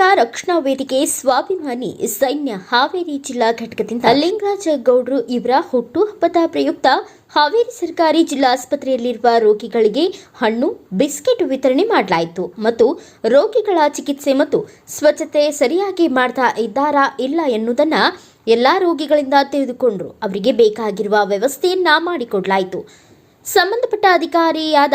ನಾಗರಿಕ ರಕ್ಷಣಾ ವೇದಿಕೆ ಸ್ವಾಭಿಮಾನಿ ಸೈನ್ಯ ಹಾವೇರಿ ಜಿಲ್ಲಾ ಘಟಕದಿಂದ ಲಿಂಗರಾಜ ಗೌಡರು ಇವರ ಹುಟ್ಟುಹಬ್ಬದ ಪ್ರಯುಕ್ತ ಹಾವೇರಿ ಸರ್ಕಾರಿ ಜಿಲ್ಲಾಸ್ಪತ್ರೆಯಲ್ಲಿರುವ ರೋಗಿಗಳಿಗೆ ಹಣ್ಣು, ಬಿಸ್ಕೆಟ್ ವಿತರಣೆ ಮಾಡಲಾಯಿತು ಮತ್ತು ರೋಗಿಗಳ ಚಿಕಿತ್ಸೆ ಮತ್ತು ಸ್ವಚ್ಛತೆ ಸರಿಯಾಗಿ ಮಾಡ್ತಾ ಇದ್ದಾರಾ ಇಲ್ಲ ಎನ್ನುವುದನ್ನು ಎಲ್ಲಾ ರೋಗಿಗಳಿಂದ ತಿಳಿದುಕೊಂಡರು. ಅವರಿಗೆ ಬೇಕಾಗಿರುವ ವ್ಯವಸ್ಥೆಯನ್ನ ಮಾಡಿಕೊಡಲಾಯಿತು. ಸಂಬಂಧಪಟ್ಟ ಅಧಿಕಾರಿಯಾದ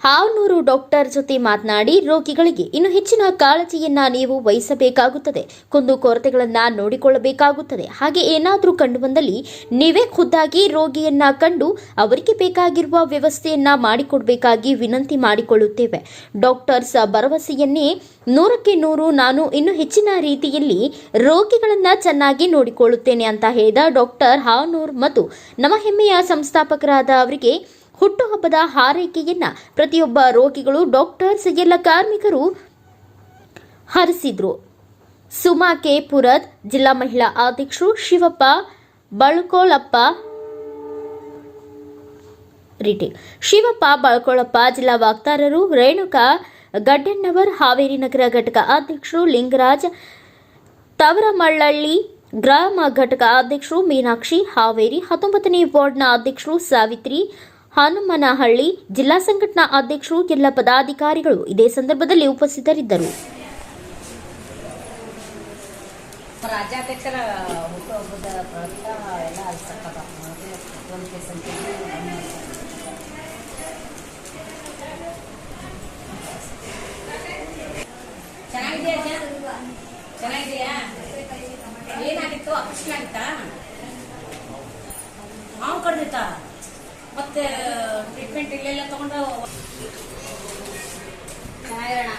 ಹಾವನೂರು ಡಾಕ್ಟರ್ ಜೊತೆ ಮಾತನಾಡಿ ರೋಗಿಗಳಿಗೆ ಇನ್ನು ಹೆಚ್ಚಿನ ಕಾಳಜಿಯನ್ನ ನೀವು ವಹಿಸಬೇಕಾಗುತ್ತದೆ. ಕುಂದು ಕೊರತೆಗಳನ್ನ ನೋಡಿಕೊಳ್ಳಬೇಕಾಗುತ್ತದೆ. ಹಾಗೆ ಏನಾದರೂ ಕಂಡು ಬಂದಲ್ಲಿ ನೀವೇ ಖುದ್ದಾಗಿ ರೋಗಿಯನ್ನ ಕಂಡು ಅವರಿಗೆ ಬೇಕಾಗಿರುವ ವ್ಯವಸ್ಥೆಯನ್ನ ಮಾಡಿಕೊಡಬೇಕಾಗಿ ವಿನಂತಿ ಮಾಡಿಕೊಳ್ಳುತ್ತೇವೆ. ಡಾಕ್ಟರ್ಸ್ ಭರವಸೆಯನ್ನೇ ನೂರಕ್ಕೆ ನೂರು ನಾನು ಇನ್ನು ಹೆಚ್ಚಿನ ರೀತಿಯಲ್ಲಿ ರೋಗಿಗಳನ್ನ ಚೆನ್ನಾಗಿ ನೋಡಿಕೊಳ್ಳುತ್ತೇನೆ ಅಂತ ಹೇಳಿದ ಡಾಕ್ಟರ್ ಹಾವನೂರ್ ಮತ್ತು ನಮ್ಮ ಹೆಮ್ಮೆಯ ಸಂಸ್ಥಾಪಕರಾದ ಅವರಿಗೆ ಹುಟ್ಟುಹಬ್ಬದ ಹಾರೈಕೆಯನ್ನ ಪ್ರತಿಯೊಬ್ಬ ರೋಗಿಗಳು ಡಾಕ್ಟರ್ಸ್ ಎಲ್ಲ ಕಾರ್ಮಿಕರು ಹರಿಸಿದ್ರು. ಸುಮಾ ಕೆ. ಪುರದ್ ಜಿಲ್ಲಾ ಮಹಿಳಾ ಅಧ್ಯಕ್ಷರು ಶಿವಪ್ಪ, ಬಳ್ಕೋಳಪ್ಪ ರಿಟೇಲ್. ಶಿವಪ್ಪ, ಬಳ್ಕೊಳಪ್ಪ ಜಿಲ್ಲಾ ವಕ್ತಾರರು ರೇಣುಕಾ ಗಡ್ಡಣ್ಣವರ್, ಹಾವೇರಿ ನಗರ ಘಟಕ ಅಧ್ಯಕ್ಷರು ಲಿಂಗರಾಜ್, ತವರಮಳ್ಳಳ್ಳಿ ಗ್ರಾಮ ಘಟಕ ಅಧ್ಯಕ್ಷರು ಮೀನಾಕ್ಷಿ, ಹಾವೇರಿ ಹತ್ತೊಂಬತ್ತನೇ ವಾರ್ಡ್ನ ಅಧ್ಯಕ್ಷರು ಸಾವಿತ್ರಿ ಹನುಮನಹಳ್ಳಿ ಜಿಲ್ಲಾ ಸಂಘಟನಾ ಅಧ್ಯಕ್ಷರು ಎಲ್ಲ ಪದಾಧಿಕಾರಿಗಳು ಇದೇ ಸಂದರ್ಭದಲ್ಲಿ ಉಪಸ್ಥಿತರಿದ್ದರು. ರಾಜ್ಯಾಧ್ಯಕ್ಷರ ಹುಟ್ಟುಹಬ್ಬದ ಪ್ರಯುಕ್ತ ಎಲ್ಲ ಸಕ್ಕತ್ತ ಒಂದು ಕೇಸ್ ಅಂತ ಚೆನ್ನಾಗಿದೆಯಾ ಅಜ್ಜ ಚೆನ್ನಾಗಿದೆಯಾ ಏನಾಗಿತ್ತು ಅಪರ್ಷನ್ ಆಗಿತ್ತಾ ಹಾವು ಕಡ್ದಿತ್ತ ಮತ್ತೆ ಟ್ರೀಟ್ಮೆಂಟ್ ಇಲ್ಲೆಲ್ಲ ತಗೊಂಡು ಚೆನ್ನಾಗಿರೋಣ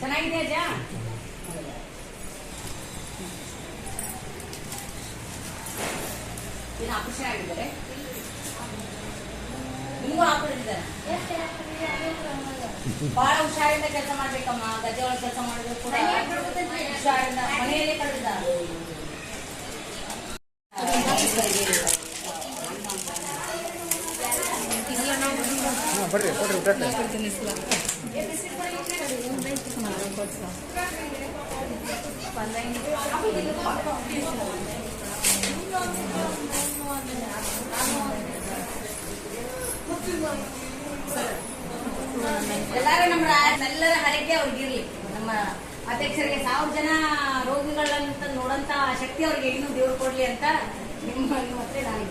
ಚೆನ್ನಾಗಿದೆ ಅಜ್ಜ? ಏನು ಆಪರೇಷನ್ ಆಗಿದ್ದಾರೆ. ನಿಮಗೂ ಆಪರೇಷನ್ ಇದ್ದಾರೆ ಬಹಳ ಹುಷಾರಿಂದ ಕೆಲಸ ಮಾಡ್ಬೇಕಮ್ಮ. ಗದ್ದೆ ಒಳಗೆ ಕೆಲಸ ಮಾಡಿದ್ರು ಕೂಡ ಹುಷಾರಿಂದ ಮನೆಯಲ್ಲೇ ಕಳೆದಿದ್ದಾರೆ ಬರ್ರಿ ಕೊಡ್ರಿ ಊಟಕ್ಕೆ ಎಲ್ಲರೂ ನಮ್ಮ ಎಲ್ಲರ ಹರಕೆ ಅವ್ರಿಗಿರ್ಲಿ ನಮ್ಮ ಅಧ್ಯಕ್ಷರಿಗೆ ಸಾವಿರ ಜನ ರೋಗಿಗಳಂತ ನೋಡಂತ ಶಕ್ತಿ ಅವ್ರಿಗೆ ಇನ್ನೂ ದೇವ್ರು ಕೊಡ್ಲಿ ಅಂತ ನಿಮ್ಮ ಮತ್ತೆ ನಾನು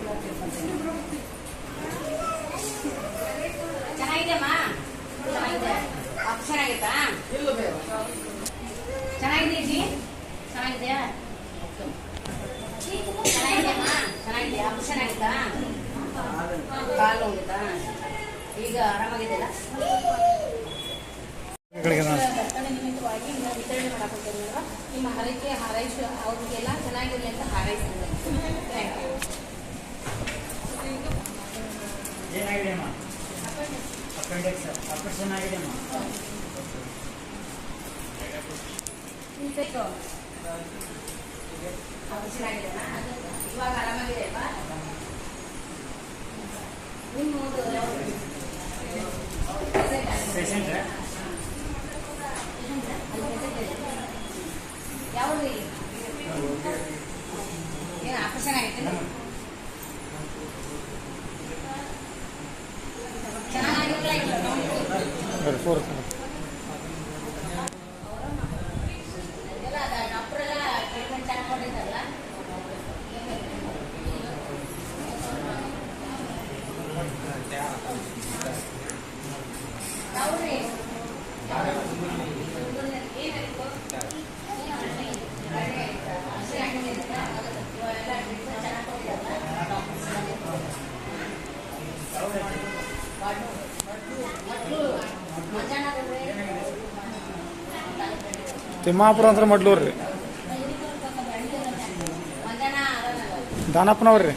ಚೆನ್ನಾಗಿದೆಯಮ್ಮ? ಚೆನ್ನಾಗಿದೆ. ಆಪ್ಷನ್ ಆಗಿತ್ತಾ ಚೆನ್ನಾಗಿದೆ ಜಿ? ಚೆನ್ನಾಗಿದೆಯಾ? ಚೆನ್ನಾಗಿದೆಯಮ್ಮ ಚೆನ್ನಾಗಿದೆ ಆಪ್ಷನ್ ಆಗಿತ್ತಾ ಕಾಲು ಹೋಗಿತ್ತಾ ಈಗ ಆರಾಮಾಗಿದೆಯಲ್ಲ ನಿಮಿತ್ತವಾಗಿ ನಾವು ವಿತರಣೆ ಮಾಡಾಕೊಳ್ತೇವೆ ನಿಮ್ಮ ಹರಕೆ ಹಾರೈಸು ಅವ್ರಿಗೆಲ್ಲ ಚೆನ್ನಾಗಿರಲಿ ಅಂತ ಹಾರೈಸಿದ್ರೆ ಥ್ಯಾಂಕ್ ಯು ಏನಾಗಿದೆಯಮ್ಮ ಅಪೆಂಡಿಕ್ಸ್ ಆಪರೇಷನ್ ಆಗಿದೆಯಮ್ಮ ಆಪರೇಷನ್ ಆಗಿದೆನಾ ಇವಾಗ ಆರಾಮಾಗಿದೆ ಅಲ್ವಾ ನಿಮ್ಮ ಯಾವ್ದು ಏನು ಆಪರೇಷನ್ ಆಗೈತೆ ಚೆನ್ನಾಗಿಲ್ಲ ಇಲ್ಲ ಬರ್ರಿ ಫೋರ್ ಎಲ್ಲ ಡಾಕ್ಟರ್ ಎಲ್ಲ ಟ್ರೀಟ್ಮೆಂಟ್ ಚೆನ್ನಾಗಿ ಕೊಟ್ಟಿದ್ದಾರಲ್ಲ ಹೌದ್ರಿ ತಿಮ್ಮಾಪುರ ಅಂದ್ರೆ ಮಡ್ಲೂರ್ ರೀ. ದಾನಪ್ಪನವ್ರಿ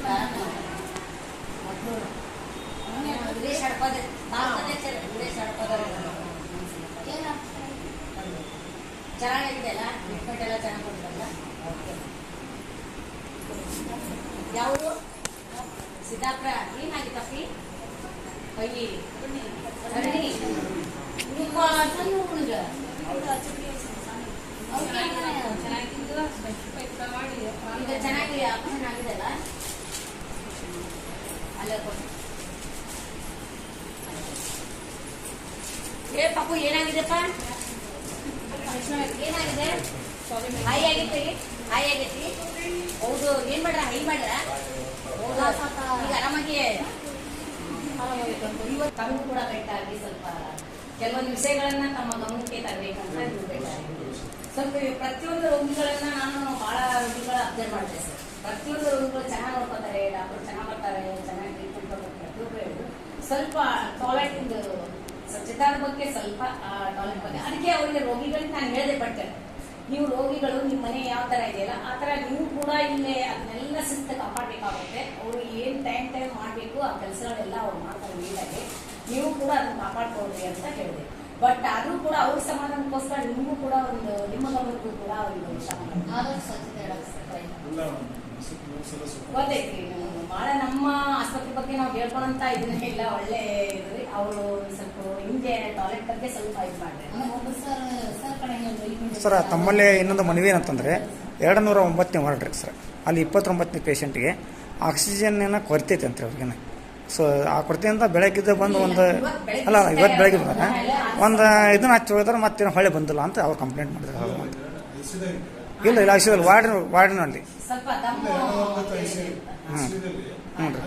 ಯಾವುದು ಸಿದ್ದಾಪುರ ಏನಾಗಿತ್ತಪ್ಪಿ ಸಗಣಿ ನಿಮ್ಮ ಸಣ್ಣ ಹುಡುಗ ಚೆನ್ನಾಗಿದ್ದು ಸ್ಪೆಸಿಫೈ ಮಾಡಿ ಈಗ ಚೆನ್ನಾಗಿ ಆಪರೇಷನ್ ಆಗಿದೆಲ್ಲ ಅಲ್ಲೇ ಕೊಡು ಏ, ಪಾಪು, ಏನಾಗಿದೆಪ್ಪ? ಏನಾಗಿದೆ? ಹೈ ಆಗೈತಿ ಹಾಯ್ ಆಗೈತಿ ಹೌದು, ಏನ್ ಮಾಡ್ರ ಹೈ ಮಾಡ್ರ ಈಗ ಆರಾಮಾಗಿ? ಇವತ್ತು ಕೂಡ ಬೇಕಾಗಿ ಸ್ವಲ್ಪ. ಕೆಲವೊಂದು ವಿಷಯಗಳನ್ನ ತಮ್ಮ ಗಮನಕ್ಕೆ ತರಬೇಕಂತ ಹೇಳ್ಬೇಕು ಸ್ವಲ್ಪ ಪ್ರತಿಯೊಂದು ರೋಗಿಗಳನ್ನ ನಾನು ಬಹಳ ರೋಗಿಗಳ ಅಬ್ಸರ್ವ್ ಮಾಡಿದೆ ಸರ್. ಪ್ರತಿಯೊಂದು ರೋಗಿಗಳು ಚೆನ್ನಾಗಿ ನೋಡ್ಕೊತಾರೆ, ಡಾಕ್ಟರ್ ಚೆನ್ನಾಗಿ ಬರ್ತಾರೆ ಚೆನ್ನಾಗಿ ಟ್ರೀಟ್ಮೆಂಟ್ ಪ್ರತಿಯೊಬ್ಬರು ಹೇಳಿದ್ರು. ಸ್ವಲ್ಪ ಟಾಯ್ಲೆಟ್ ಇಂದು ಸ್ವಚ್ಛತಾದ ಬಗ್ಗೆ ಸ್ವಲ್ಪ ಟಾಯ್ಲೆಟ್ ಬಗ್ಗೆ. ಅದಕ್ಕೆ ಅವರಿಗೆ ರೋಗಿಗಳಿಗೆ ನಾನು ಹೇಳದೆ ಬಟ್ ನೀವು ರೋಗಿಗಳು ನಿಮ್ಮ ಮನೆ ಯಾವ ತರ ಇದೆಯಲ್ಲ, ಆ ತರ ನೀವು ಕೂಡ ಇಲ್ಲೇ ಅದನ್ನೆಲ್ಲ ಶಿಸ್ತು ಕಾಪಾಡಬೇಕಾಗುತ್ತೆ. ಅವರು ಏನ್ ಟೈಮ್ ಟೈಮ್ ಮಾಡಬೇಕು, ಆ ಕೆಲಸಗಳೆಲ್ಲ ಅವ್ರು ಮಾಡ್ತಾರೆ ನೀಟಾಗಿ. ನೀವು ಕೂಡ ಅದನ್ನ ಕಾಪಾಡ್ಕೊಳ್ರಿ ಅಂತ ಹೇಳಿದೆ. ಬಟ್ ಆದ್ರೂ ಕೂಡ ಅವ್ರ ಸಮಾಧಾನಕ್ಕೋಸ್ಕರ ನಿಮಗೂ ಕೂಡ ಒಂದು ನಿಮ್ಮ ಗಮನಕ್ಕೂ ಕೂಡ ಒಂದು ಸಮಾಧಾನ. ಆದಷ್ಟು ಸ್ವಚ್ಛತೆ ಬಹಳ ನಮ್ಮ ಆಸ್ಪತ್ರೆ ಬಗ್ಗೆ ನಾವು ಹೇಳ್ಕೊಳಂತ ಇದನ್ನೇ ಇಲ್ಲ ಒಳ್ಳೆ ಇದ್ರಿ ಅವರು ಸ್ವಲ್ಪ ಹಿಂದೆ ಟಾಯ್ಲೆಟ್ ಬಗ್ಗೆ ಸ್ವಲ್ಪ ಇದು ಮಾಡ್ರಿ ಸರ್ ತಮ್ಮಲ್ಲಿ ಇನ್ನೊಂದು ಮನವಿ ಏನಂತಂದ್ರೆ ಎರಡು ನೂರ ಒಂಬತ್ತನೇ ವಾರ್ಡ್ ರೀ ಸರ್. ಅಲ್ಲಿ ಇಪ್ಪತ್ತೊಂಬತ್ತನೇ ಪೇಷಂಟ್ಗೆ ಆಕ್ಸಿಜನ್ನ ಕೊರತೆ ಐತೆ ಅಂತ ಅವ್ರಿಗೇನೆ. ಸೊ, ಆ ಕೊರತೆಯಿಂದ ಬೆಳಗ್ಗಿದ್ದ ಬಂದು ಒಂದು ಅಲ್ಲ, ಇವತ್ತು ಬೆಳಗ್ಗೆ ಒಂದು ಇದನ್ನ ಹಚ್ಚಿ ಹೋದ್ರೆ ಮತ್ತೆ ಹೊಳೆ ಬಂದಿಲ್ಲ ಅಂತ ಅವ್ರು ಕಂಪ್ಲೇಂಟ್ ಮಾಡಿದ್ರು. ಅಂತ. ಇಲ್ಲ ಇಲ್ಲ ಆಕ್ಸಿಜನ್ ವಾರ್ಡ್ ವಾರ್ಡ್ನಲ್ಲಿ ಹ್ಞೂ. ಹ್ಞೂ ರೀ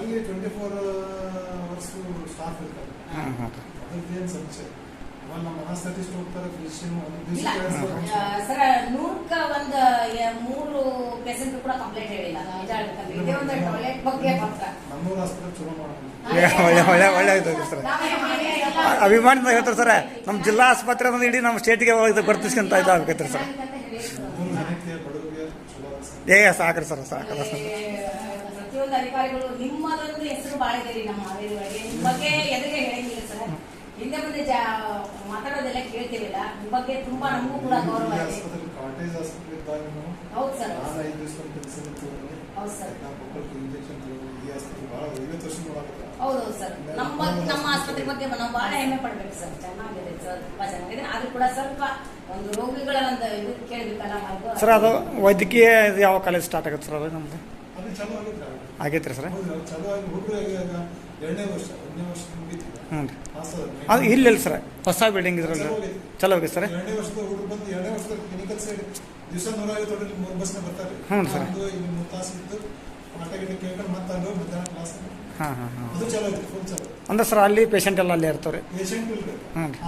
ಹ್ಞೂ ಹ್ಞೂ ಸರ್ ನೂರಕ್ಕ ಒಂದು ಮೂರು ಪೇಷಂಟ್ ಕೂಡ ಕಂಪ್ಲೇಂಟ್ ಹೇಳಿಲ್ಲ. ಇದೇ ಒಂದು ಟಾಯ್ಲೆಟ್ ಬಗ್ಗೆ ಒಳ್ಳೆ ಒಳ್ಳೆ ಸರ್. ಅಭಿಮಾನದಿಂದ ಹೇಳ್ತಾರೆ ಸರ್. ನಮ್ಮ ಜಿಲ್ಲಾ ಆಸ್ಪತ್ರೆ ಅಂದ್ರೆ ಇಡೀ ನಮ್ಮ ಸ್ಟೇಟ್ಗೆ ಸರ್. ಜನಕ್ಕೆ ಬಡವರಿಗೆ ಚಲೋ ಅನ್ಸುತ್ತೆ. ಏ ಸಾಕ್ರಿ ಸರ್ ಸಾಕಲ್ಲ ಸರ್ ಪ್ರತಿಯೊಂದು ಅಧಿಕಾರಿಗಳು ನಿಮ್ಮದೊಂದು ಹೆಸರು ಬಾಳಿದೆ ನಮ್ಮ ಹಾವೇರಿ ನಿಮ್ಮ ಬಗ್ಗೆ ಎದುರಿಗೆ ಹೇಳಿ ಸರ್ ಹಿಂದೆ ಮುಂದೆ ಮಾತಾಡೋದೆಲ್ಲ ಕೇಳ್ತೀವಿಲ್ಲ ನಿಮ್ಮ ಬಗ್ಗೆ ತುಂಬಾ ನಮಗೂ ಕೂಡ ಗೌರವ ಇದೆ. ಕಾಟೇಜ್ ಆಸ್ಪತ್ರೆ ಇದ್ದಾಗ ಹೌದು ಸರ್. ನಾನು ಐದು ದಿವಸ ಮೆಡಿಸಿನ್ ತಗೊಂಡು ಹೌದು ಸರ್. ನಾವು ಮಕ್ಕಳಿಗೆ ಇಂಜೆಕ್ಷನ್ ತಗೊಂಡು ಈ ಆಸ್ಪತ್ರೆ ಐವತ್ತು ವರ್ಷ ಹೌದೌದು ಸರ್. ನಮ್ಮ ನಮ್ಮ ಆಸ್ಪತ್ರೆ ಬಗ್ಗೆ ನಾವು ಬಹಳ ಹೆಮ್ಮೆ ಪಡ್ಬೇಕು ಸರ್. ಚೆನ್ನಾಗಿದೆ ಸರ್. ತುಂಬಾ ಚೆನ್ನಾಗಿದೆ. ಆದ್ರೂ ಕೂಡ ಸ್ವಲ್ಪ ಒಂದು ರೋಗಿಗಳ ಒಂದು ಇದು ಕೇಳಬೇಕಲ್ಲ ಸರ್ ಅದು ವೈದ್ಯಕೀಯ ಯಾವ ಕಾಲೇಜ್ ಸ್ಟಾರ್ಟ್ ಆಗುತ್ತೆ ಸರ್ ಅದು ನಮ್ದು? ಅದು ಚಲೋ ಆಗಿತ್ತು. ಅವ್ರಿಗೆ. ಆಗೈತೆ ರೀ ಸರ್. ಹೌದು ಚಲೋ ಆಗಿ ಹ್ಞೂ ರೀ ಅದು ಇಲ್ಲ ಸರ್ ಹೊಸ ಬಿಲ್ಡಿಂಗ್ ಇದ್ರಲ್ಲಿ. ಚಲೋ ಹೋಗಿ ಸರ್. ಹ್ಞೂ ಸರ್. ಹಾಂ ಹಾಂ ಹಾಂ. ಅಂದ್ರೆ ಸರ್ ಅಲ್ಲಿ ಪೇಷಂಟ್ ಎಲ್ಲ ಅಲ್ಲೇ ಇರ್ತವ್ರಿ? ಇಲ್ರಿ ಹ್ಞೂ ರೀ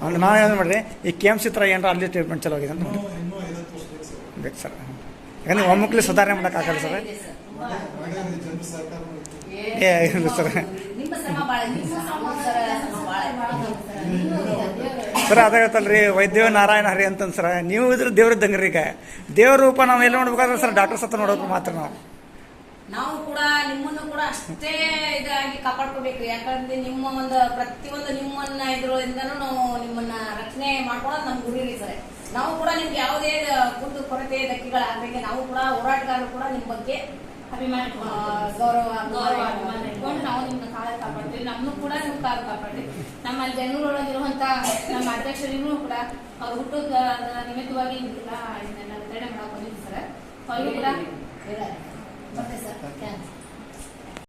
ಅಂದ್ರೆ ನಾವು ಏನು ಮಾಡಿರಿ ಈ ಕೆ ಎಂ ಸಿ ಥರ ಏನಾರ ಅಲ್ಲಿ ಟ್ರೀಟ್ಮೆಂಟ್ ಚಲೋ ಆಗಿದೆ ಅಂತ ನೋಡಿ ಬೇಕು ಸರ್. ಯಾಕಂದ್ರೆ ಒಮ್ಮಕ್ಕಲಿ ಸುಧಾರಣೆ ಮಾಡೋಕ್ಕಾಗಲ್ಲ ಸರ್. ಸರ್. ಸರ್. ಅದೇ ಹೇಳ್ತಲ್ರಿ, ವೈದ್ಯ ನಾರಾಯಣ ಹರಿ ಅಂತಂದು ಸರ್. ನೀವು ಇದ್ರೆ ದೇವ್ರ ಇದ್ದಂಗೆ ಈಗ. ದೇವ್ರ ರೂಪ ನಾವು ಎಲ್ಲ ನೋಡ್ಬೇಕಾದ್ರೆ ಸರ್ ಡಾಕ್ಟರ್ ಸತ್ತ ನೋಡೋದು ಮಾತ್ರ ನಾವು. ನಾವು ಕೂಡ, ನಿಮ್ಮನ್ನು ಕೂಡ ಅಷ್ಟೇ ಇದಾಗಿ ಕಾಪಾಡ್ಕೋಬೇಕು. ಯಾಕಂದ್ರೆ ನಿಮ್ಮ ಒಂದು, ಪ್ರತಿಯೊಂದು ನಿಮ್ಮನ್ನ ಇದ್ರಿಂದ ನಾವು ನಿಮ್ಮನ್ನ ರಕ್ಷಣೆ ಮಾಡ್ಕೊಳ್ಳೋದು ನಮ್ಮ ಗುರಿ ರೀ ಸರ್. ನಾವು ಕೂಡ ನಿಮ್ಗೆ ಯಾವುದೇ ಕುಂದು ಕೊರತೆ ಧಕ್ಕೆಗಳಾಗಬೇಕು ನಾವು ಕೂಡ ಹೋರಾಟಗಾರರು ಕೂಡ ನಿಮ್ಮ ಬಗ್ಗೆ ಅಭಿಮಾನ ಗೌರವ ಗೌರವ ಅಭಿಮಾನ ಇಟ್ಕೊಂಡು ನಾವು ನಿಮ್ಮ ಕಾಲ ಕಾಪಾಡ್ತೀವಿ. ನಮ್ಮನ್ನು ಕೂಡ ನೀವು ಕಾಲ ಕಾಪಾಡ್ರಿ ನಮ್ಮ ಬೆಂಗಳೂರೊಳಗಿರುವಂತ ನಮ್ಮ ಅಧ್ಯಕ್ಷರಿಗೂ ಕೂಡ ಅವ್ರ ಹುಟ್ಟದ ನಿಮಿತ್ತವಾಗಿ ಇದನ್ನೆಲ್ಲ ವಿತರಣೆ ಮಾಡಕ್ ಸರ್. ಅವ್ರಿಗೂ ಕೂಡ ಬರ್ತೀವಿ ಸರ್ ಥ್ಯಾಂಕ್ಸ್